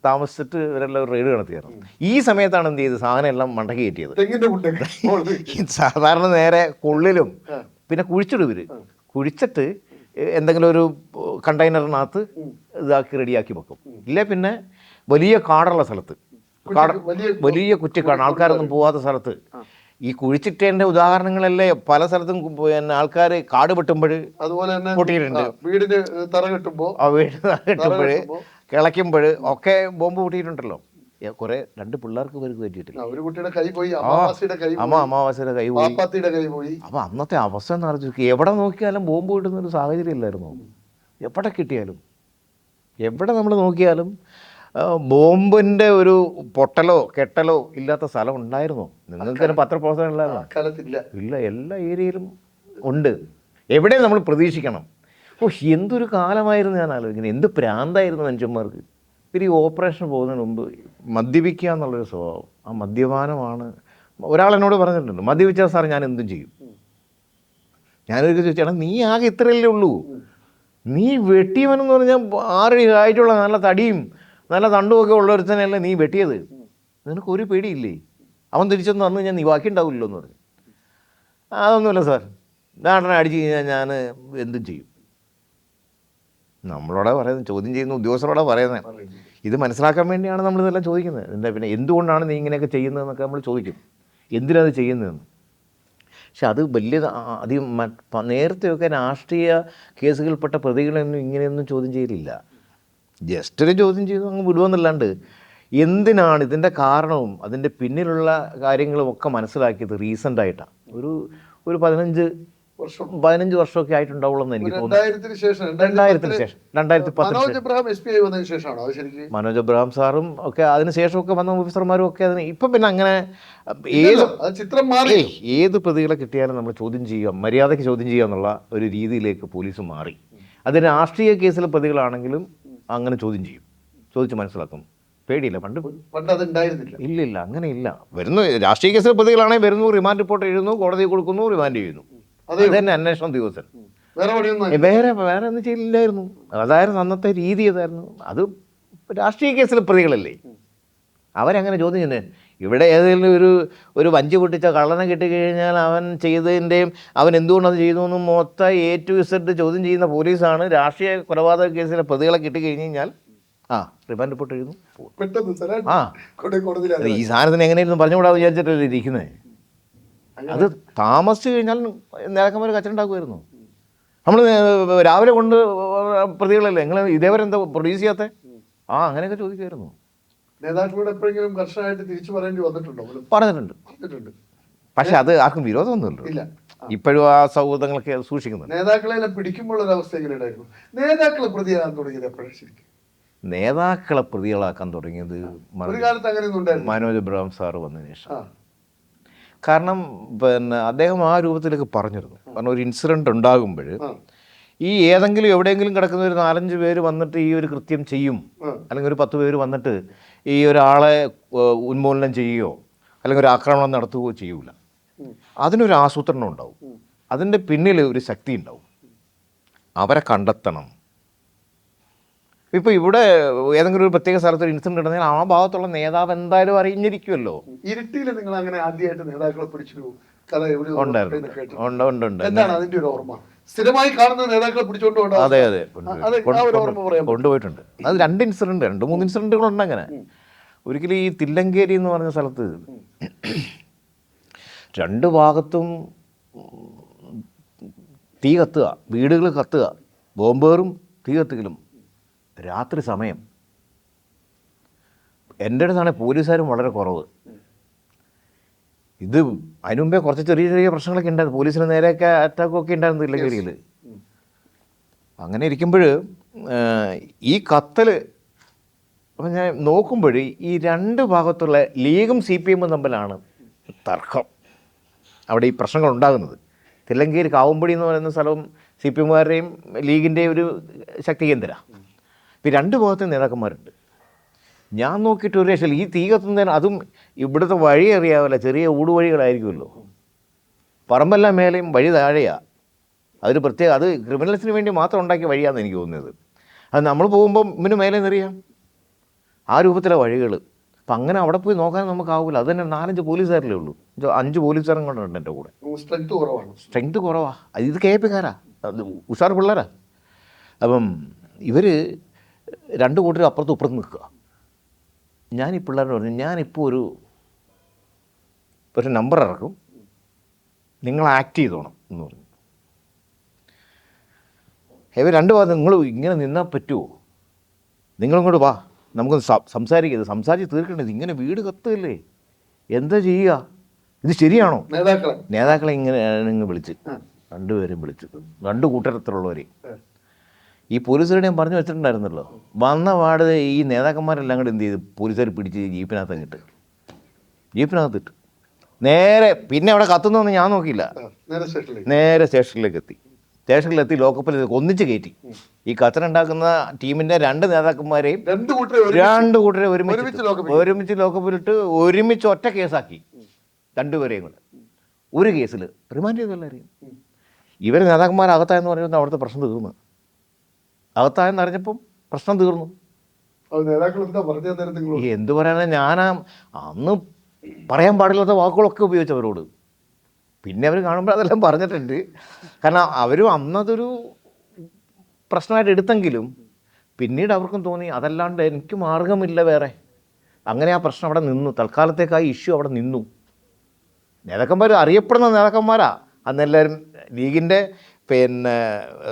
താമസിച്ചിട്ട് ഇവരെല്ലാം ഒരു റെയ്ഡ് നടത്തിയായിരുന്നു ഈ സമയത്താണ് എന്ത് ചെയ്ത് സാധനം എല്ലാം മണ്ടക്കി കയറ്റിയത്. സാധാരണ നേരെ കൊള്ളിലും പിന്നെ കുഴിച്ചിടും ഇവർ. കുഴിച്ചിട്ട് എന്തെങ്കിലും ഒരു കണ്ടെയ്നറിനകത്ത് ഇതാക്കി റെഡിയാക്കി വെക്കും. ഇല്ല പിന്നെ വലിയ കാടുള്ള സ്ഥലത്ത്. കാട് വലിയ വലിയ കുറ്റിക്കാട്. ആൾക്കാരൊന്നും പോവാത്ത സ്ഥലത്ത് ഈ കുഴിച്ചിട്ടേന്റെ ഉദാഹരണങ്ങളല്ലേ പല സ്ഥലത്തും പിന്നെ ആൾക്കാർ കാട് വെട്ടുമ്പോൾ അതുപോലെ തന്നെ പൊട്ടിയിട്ടുണ്ട്. വീടിന് തറ കെട്ടുമ്പോ ആ വീട് കെട്ടുമ്പോൾ കെട്ടുമ്പോ. കിളയ്ക്കുമ്പോൾ ഒക്കെ ബോംബ് പൊട്ടിയിട്ടുണ്ടല്ലോ. കുറെ രണ്ട് പിള്ളേർക്ക് പേർക്ക് പറ്റിയിട്ടില്ല. ഒരു കുട്ടിയുടെ കൈ പോയി അമ്മ അമാവാസിയുടെ കൈ പോയി കൈ പോയി. അപ്പൊ അന്നത്തെ അവസ്ഥ എന്ന് പറഞ്ഞാൽ എവിടെ നോക്കിയാലും ബോംബ് കിട്ടുന്ന ഒരു സാഹചര്യം ഇല്ലായിരുന്നു. എവിടെ കിട്ടിയാലും എവിടെ നമ്മൾ നോക്കിയാലും ബോംബിന്റെ ഒരു പൊട്ടലോ കെട്ടലോ ഇല്ലാത്ത സ്ഥലം ഉണ്ടായിരുന്നോ. നിങ്ങൾക്ക് തന്നെ പത്രപ്രവർത്തനം ഇല്ലായിരുന്നോ ഇല്ല എല്ലാ ഏരിയയിലും ഉണ്ട്. എവിടെ നമ്മൾ പ്രതീക്ഷിക്കണം. ഓ എന്തൊരു കാലമായിരുന്നു ഞാൻ ആലോചിക്കുന്നത്. എന്ത് പ്രാന്തായിരുന്നു മനുഷ്യന്മാർക്ക്. ഇവർ ഈ ഓപ്പറേഷൻ പോകുന്നതിന് മുമ്പ് മദ്യപിക്കുക എന്നുള്ളൊരു സ്വഭാവം. ആ മദ്യപാനമാണ്. ഒരാൾ എന്നോട് പറഞ്ഞിട്ടുണ്ട് മദ്യപിച്ചാൽ സാർ ഞാൻ എന്തും ചെയ്യും. ഞാനൊരു ചോദിച്ചാൽ നീ ആകെ ഇത്രയല്ലേ ഉള്ളൂ. നീ വെട്ടിയവനെന്ന് പറഞ്ഞാൽ ആറ് ആയിട്ടുള്ള നല്ല തടിയും നല്ല തണ്ടുമൊക്കെ ഉള്ളൊരുത്തനെയല്ലേ നീ വെട്ടിയത്? നിനക്ക് ഒരു പേടിയില്ലേ? അവൻ തിരിച്ചൊന്ന് വന്നു ഞാൻ നീ ബാക്കി ഉണ്ടാവില്ലല്ലോ എന്ന് പറഞ്ഞു. അതൊന്നുമില്ല സാർ. ദാണ്ടനെ അടിച്ചു കഴിഞ്ഞാൽ ഞാൻ എന്തും ചെയ്യും. നമ്മളോടെ പറയുന്നത് ചോദ്യം ചെയ്യുന്ന ഉദ്യോഗസ്ഥരോടെ പറയുന്നത്. ഇത് മനസ്സിലാക്കാൻ വേണ്ടിയാണ് നമ്മൾ ഇതെല്ലാം ചോദിക്കുന്നത്. എന്താ പിന്നെ എന്തുകൊണ്ടാണ് നീ ഇങ്ങനെയൊക്കെ ചെയ്യുന്നതെന്നൊക്കെ നമ്മൾ ചോദിക്കും. എന്തിനാണ് ചെയ്യുന്നതെന്ന്? പക്ഷെ അത് വലിയ അധികം നേരത്തെയൊക്കെ രാഷ്ട്രീയ കേസുകളിൽപ്പെട്ട പ്രതികളൊന്നും ഇങ്ങനെയൊന്നും ചോദ്യം ചെയ്യലില്ല. ജസ്റ്റ് ഒരു ചോദ്യം ചെയ്തു അങ്ങ് വിടുവെന്നല്ലാണ്ട് എന്തിനാണ് ഇതിന്റെ കാരണവും അതിന്റെ പിന്നിലുള്ള കാര്യങ്ങളും ഒക്കെ മനസ്സിലാക്കിയത് റീസെന്റ് ആയിട്ടാണ് ഒരു ഒരു പതിനഞ്ച് വർഷം പതിനഞ്ച് വർഷമൊക്കെ ആയിട്ടുണ്ടാവുള്ളൂ എന്ന് എനിക്ക് തോന്നുന്നു. ശേഷം രണ്ടായിരത്തിന് ശേഷം രണ്ടായിരത്തി പത്തിന് മനോജ് അബ്രഹാം സാറും ഒക്കെ അതിന് ശേഷമൊക്കെ വന്ന ഓഫീസർമാരും ഒക്കെ അതിന് ഇപ്പം പിന്നെ അങ്ങനെ ഏത് ചിത്രം മാറി. ഏത് പ്രതികളെ കിട്ടിയാലും നമ്മൾ ചോദ്യം ചെയ്യുക മര്യാദയ്ക്ക് ചോദ്യം ചെയ്യുക എന്നുള്ള ഒരു രീതിയിലേക്ക് പോലീസ് മാറി. അത് രാഷ്ട്രീയ കേസിലെ പ്രതികളാണെങ്കിലും അങ്ങനെ ചോദ്യം ചെയ്യും. ചോദിച്ച് മനസ്സിലാക്കും. പേടിയില്ല? പണ്ട് പണ്ട് അത് ഉണ്ടായിരുന്നില്ല ഇല്ല ഇല്ല അങ്ങനെ ഇല്ല വരുന്നു രാഷ്ട്രീയ കേസിലെ പ്രതികളാണെങ്കിൽ വരുന്നു റിമാൻഡ് റിപ്പോർട്ട് എഴുതുന്നു കോടതി കൊടുക്കുന്നു റിമാൻഡ് ചെയ്യുന്നു. അത് തന്നെ അന്വേഷണം ദിവസം. വേറെ പണിയൊന്നും വേറെ വേറെ ഒന്നും ചെയ്യില്ലായിരുന്നു അതായിരുന്നു അന്നത്തെ രീതി അതായിരുന്നു. അത് രാഷ്ട്രീയ കേസിലെ പ്രതികളല്ലേ? അവരങ്ങനെ ചോദ്യം ചെയ്യുന്നത്. ഇവിടെ ഏതെങ്കിലും ഒരു ഒരു വഞ്ചി പൊട്ടിച്ച കള്ളനെ കിട്ടിക്കഴിഞ്ഞാൽ അവൻ ചെയ്തതിന്റെയും അവൻ എന്തുകൊണ്ടാണ് ചെയ്തു എന്നും മൊത്തം എ ടു ഇസഡ് ചോദ്യം ചെയ്യുന്ന പോലീസാണ്. രാഷ്ട്രീയ കൊലപാതക കേസിലെ പ്രതികളെ കിട്ടിക്കഴിഞ്ഞ് കഴിഞ്ഞാൽ ആ റിമാൻഡ് റിപ്പോർട്ട് എഴുതുന്നു. ആ. ഈ സാധനത്തിന് എങ്ങനെയായിരുന്നു പറഞ്ഞുകൂടാന്ന് വിചാരിച്ചിട്ടല്ലേ ഇരിക്കുന്നത് അത് താമസിച്ചു കഴിഞ്ഞാൽ നേതാക്കന്മാർ കച്ചറുണ്ടാക്കുമായിരുന്നു. നമ്മൾ രാവിലെ കൊണ്ട് പ്രതികളല്ലേ? നിങ്ങൾ ഇതേവരെ എന്താ പ്രൊഡ്യൂസ് ചെയ്യാത്ത? ആ അങ്ങനെയൊക്കെ ചോദിക്കുമായിരുന്നു. നേതാക്കളോട് എപ്പോഴെങ്കിലും കർശനമായിട്ട് തിരിച്ചു പറയേണ്ടി വന്നിട്ടുണ്ടോ? പറഞ്ഞിട്ടുണ്ട്. പറഞ്ഞിട്ടുണ്ട് പക്ഷെ അത് ആർക്കും വിരോധമൊന്നുമില്ല. ഇല്ല. ഇപ്പോഴും ആ സൗഹൃദങ്ങളൊക്കെ സൂക്ഷിക്കുന്നുണ്ട്. നേതാക്കളെല്ലാം പിടിക്കുമ്പോൾ ഒരു അവസ്ഥ നേതാക്കളെ പ്രതിയാകാൻ തുടങ്ങിയത് എപ്പോഴും ശരിക്കും? നേതാക്കളെ പ്രതികളാക്കാൻ തുടങ്ങിയത് മനോജ് ബ്രഹ്മം സാർ വന്നതിന് ശേഷം. കാരണം പിന്നെ അദ്ദേഹം ആ രൂപത്തിലേക്ക് പറഞ്ഞിരുന്നു. കാരണം ഒരു ഇൻസിഡന്റ് ഉണ്ടാകുമ്പോൾ ഈ ഏതെങ്കിലും എവിടെയെങ്കിലും കിടക്കുന്ന ഒരു നാലഞ്ച് പേര് വന്നിട്ട് ഈ ഒരു കൃത്യം ചെയ്യും. അല്ലെങ്കിൽ ഒരു പത്ത് പേര് വന്നിട്ട് ഈ ഒരാളെ ഉന്മൂലനം ചെയ്യുകയോ അല്ലെങ്കിൽ ഒരു ആക്രമണം നടത്തുകയോ ചെയ്യൂല. അതിനൊരു ആസൂത്രണം ഉണ്ടാവും. അതിന്റെ പിന്നിൽ ഒരു ശക്തി ഉണ്ടാവും. അവരെ കണ്ടെത്തണം. ഇപ്പോൾ ഇവിടെ ഏതെങ്കിലും ഒരു പ്രത്യേക സ്ഥലത്ത് ഒരു ഇൻസിഡന്റ് ഉണ്ടെങ്കിൽ ആ ഭാഗത്തുള്ള നേതാവ് എന്തായാലും അറിഞ്ഞിരിക്കുമല്ലോ ഇരുട്ടിയിൽ നിങ്ങൾ അങ്ങനെ ആദ്യമായിട്ട് നേതാക്കളെ കേട്ടു ഉണ്ട് ഉണ്ട് ഉണ്ട്. എന്താണ് അതിന്റെ ഒരു ഓർമ്മ? സ്ഥിരമായി കാണുന്ന നേതാക്കളെ പിടിച്ചോണ്ട് അതെ അതെ. കൊണ്ടുപോയിട്ടുണ്ട്. അത് രണ്ട് ഇൻസിഡന്റ് രണ്ട് മൂന്ന് ഇൻസിഡന്റുകൾ ഉണ്ട് അങ്ങനെ. ഒരിക്കലും ഈ തില്ലങ്കേരി എന്ന് പറഞ്ഞ സ്ഥലത്ത് രണ്ട് ഭാഗത്തും തീ കത്തുക വീടുകൾ കത്തുക ബോംബേറും തീ കത്തുകലും രാത്രി സമയം. എന്റെ അടുത്താണെങ്കിൽ പോലീസുകാരും വളരെ കുറവ്. ഇത് അതിനു മുമ്പേ കുറച്ച് ചെറിയ ചെറിയ പ്രശ്നങ്ങളൊക്കെ ഉണ്ടായിരുന്നു. പോലീസിന് നേരെയൊക്കെ അറ്റാക്കൊക്കെ ഉണ്ടായിരുന്നു ഇല്ലെങ്കിൽ അങ്ങനെ ഇരിക്കുമ്പോൾ ഈ കത്തൽ അപ്പം ഞാൻ നോക്കുമ്പോൾ ഈ രണ്ട് ഭാഗത്തുള്ള ലീഗും സി പി എമ്മും തമ്മിലാണ് തർക്കം. അവിടെ ഈ പ്രശ്നങ്ങൾ ഉണ്ടാകുന്നത്. തില്ലങ്കേരി കാവുമ്പടി എന്ന് പറയുന്ന സ്ഥലവും സി പി എമ്മുകാരുടെയും ലീഗിന്റെയും ഒരു ശക്തി കേന്ദ്രമാണ് ഇപ്പം രണ്ട് ഭാഗത്തെ നേതാക്കന്മാരുണ്ട്. ഞാൻ നോക്കിയിട്ട് ഒരു രക്ഷയില്ല. ഈ തീ കത്തുന്നതിന് അതും ഇവിടുത്തെ വഴി അറിയാവില്ല. ചെറിയ ഊടുവഴികളായിരിക്കുമല്ലോ. പറമ്പെല്ലാം മേലെയും വഴി താഴെയാണ് അതൊരു പ്രത്യേക അത് ക്രിമിനൽസിന് വേണ്ടി മാത്രം ഉണ്ടാക്കിയ വഴിയാണെന്ന് എനിക്ക് തോന്നുന്നത് അത് നമ്മൾ പോകുമ്പം ഇവന് മേലെ നിന്നറിയാം ആ രൂപത്തിലെ വഴികൾ. അപ്പം അങ്ങനെ അവിടെ പോയി നോക്കാൻ നമുക്കാവില്ല അത് തന്നെ നാലഞ്ച് പോലീസുകാരല്ലേ ഉള്ളൂ. അഞ്ച് പോലീസുകാരും കൂടെ ഉണ്ട് എന്റെ കൂടെ. സ്ട്രെങ്ത് കുറവാണ്. സ്ട്രെങ്ത് കുറവാ. ഇത് കെ പിക്കാരാ കാരാ. ഉഷാർ പിള്ളേരാ. അപ്പം ഇവർ രണ്ട് കൂട്ടർ അപ്പുറത്ത് ഇപ്പുറത്ത് നിൽക്കുക. ഞാൻ ഈ പിള്ളേരോട് പറഞ്ഞു ഞാനിപ്പോൾ ഒരു ഒരു നമ്പർ ഇറക്കും. നിങ്ങൾ ആക്ട് ചെയ്തോണം എന്ന് പറഞ്ഞു. ഇവർ രണ്ട് ഭാഗത്ത് നിങ്ങൾ ഇങ്ങനെ നിന്നാൽ പറ്റുമോ നിങ്ങളിങ്ങോട്ട് വാ. നമുക്ക് സംസാരിക്കരുത്. സംസാരിച്ച് തീർക്കേണ്ടത് ഇങ്ങനെ വീട് കത്തില്ലേ? എന്താ ചെയ്യുക ഇത് ശരിയാണോ? നേതാക്കളെ. നേതാക്കളെ ഇങ്ങനെ ഇങ്ങ് വിളിച്ച്. രണ്ടുപേരും വിളിച്ചു. രണ്ട് കൂട്ടരത്തിലുള്ളവരെ. ഈ പോലീസുകാരുടെ ഞാൻ പറഞ്ഞു വെച്ചിട്ടുണ്ടായിരുന്നല്ലോ. വന്ന പാട് ഈ നേതാക്കന്മാരെല്ലാം കൂടെ എന്ത് ചെയ്ത്? പോലീസുകാർ പിടിച്ച് ജീപ്പിനകത്ത് ഇട്ട് ജീപ്പിനകത്ത് ഇട്ട് നേരെ പിന്നെ അവിടെ കത്തുന്നൊന്നും ഞാൻ നോക്കിയില്ല. നേരെ സ്റ്റേഷനിലേക്ക് എത്തി. സ്റ്റേഷനിലെത്തി ലോക്കപ്പിൽ ഒന്നിച്ച് കയറ്റി. ഈ കത്തനുണ്ടാക്കുന്ന ടീമിന്റെ രണ്ട് നേതാക്കന്മാരെയും രണ്ട് കൂട്ടരെ ഒരുമിച്ച് ഒരുമിച്ച് ലോക്കപ്പിലിട്ട് ഒരുമിച്ച് ഒറ്റ കേസാക്കി. രണ്ടുപേരെയും കൂടെ ഒരു കേസിൽ റിമാൻഡ് ചെയ്തു എല്ലാവരെയും ഇവർ നേതാക്കന്മാർ അകത്തായെന്ന് പറയുന്നത് അവിടുത്തെ പ്രശ്നം തീർന്നു. അകത്തായെന്ന് അറിഞ്ഞപ്പം പ്രശ്നം തീർന്നു. എന്ത് പറയാനാ ഞാൻ അന്ന് പറയാൻ പാടില്ലാത്ത വാക്കുകളൊക്കെ ഉപയോഗിച്ചവരോട്. പിന്നെ അവർ കാണുമ്പോൾ അതെല്ലാം പറഞ്ഞിട്ടുണ്ട്. കാരണം അവരും അന്നതൊരു പ്രശ്നമായിട്ട് എടുത്തെങ്കിലും പിന്നീട് അവർക്കും തോന്നി അതല്ലാണ്ട് എനിക്ക് മാർഗമില്ല വേറെ. അങ്ങനെ ആ പ്രശ്നം അവിടെ നിന്നു. തൽക്കാലത്തേക്ക് ആ ഇഷ്യൂ അവിടെ നിന്നു. നേതാക്കന്മാർ അറിയപ്പെടുന്ന നേതാക്കന്മാരാ. അന്നെല്ലാവരും ലീഗിന്റെ പിന്നെ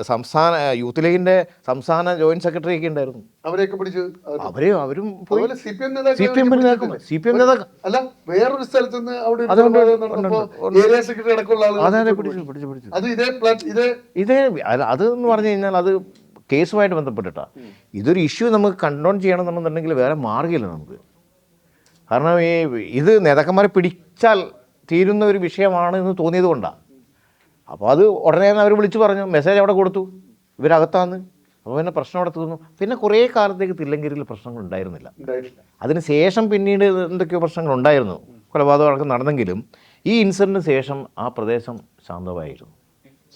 സംസ്ഥാന യൂത്ത് ലീഗിന്റെ സംസ്ഥാന ജോയിന്റ് സെക്രട്ടറി ഒക്കെ ഉണ്ടായിരുന്നു. അവരെയൊക്കെ പിടിച്ചു അവരെയും അവരും C P M C P M നേതാക്കൾ സി പി എം നേതാക്കൾ. അല്ല വേറൊരു സ്ഥലത്ത് നിന്ന് അവിടെ ഏരിയ സെക്രട്ടറി അടക്കമുള്ള അതെ അതെ പിടിച്ചു പിടിച്ചു പിടിച്ചു അത് ഇതേ പ്ലാറ്റ് ഇതേ ഇതേ അല്ല അതെന്ന് പറഞ്ഞു കഴിഞ്ഞാൽ അത് കേസുമായിട്ട് ബന്ധപ്പെട്ടിട്ടാ. ഇതൊരു ഇഷ്യൂ നമുക്ക് കൺട്രോൾ ചെയ്യണമെന്നുണ്ടെങ്കിൽ വേറെ മാർഗമില്ല നമുക്ക്. കാരണം ഈ ഇത് നേതാക്കന്മാരെ പിടിച്ചാൽ തീരുന്ന ഒരു വിഷയമാണ് എന്ന് തോന്നിയത് കൊണ്ടാണ് അപ്പോൾ അത് ഉടനെ തന്നെ അവർ വിളിച്ചു പറഞ്ഞു മെസ്സേജ് അവിടെ കൊടുത്തു. ഇവരകത്താന്ന്. അപ്പോൾ പിന്നെ പ്രശ്നം അവിടെ തീർന്നു. പിന്നെ കുറേ കാലത്തേക്ക് തില്ലങ്കരിയിൽ പ്രശ്നങ്ങൾ ഉണ്ടായിരുന്നില്ല. ഉണ്ടായിട്ടില്ല അതിന് ശേഷം പിന്നീട് എന്തൊക്കെയോ പ്രശ്നങ്ങൾ ഉണ്ടായിരുന്നു. കൊലപാതകം അടക്കം നടന്നെങ്കിലും ഈ ഇൻസിഡന്റിന് ശേഷം ആ പ്രദേശം ശാന്തമായിരുന്നു.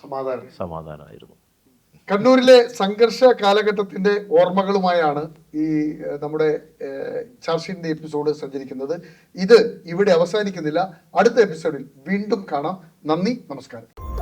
സമാധാനം. സമാധാനമായിരുന്നു. കണ്ണൂരിലെ സംഘർഷ കാലഘട്ടത്തിന്റെ ഓർമ്മകളുമായാണ് ഈ നമ്മുടെ ചർച്ചിന്റെ എപ്പിസോഡ് സഞ്ചരിക്കുന്നത്. ഇത് ഇവിടെ അവസാനിക്കുന്നില്ല. അടുത്ത എപ്പിസോഡിൽ വീണ്ടും കാണാം. നന്ദി നമസ്കാരം.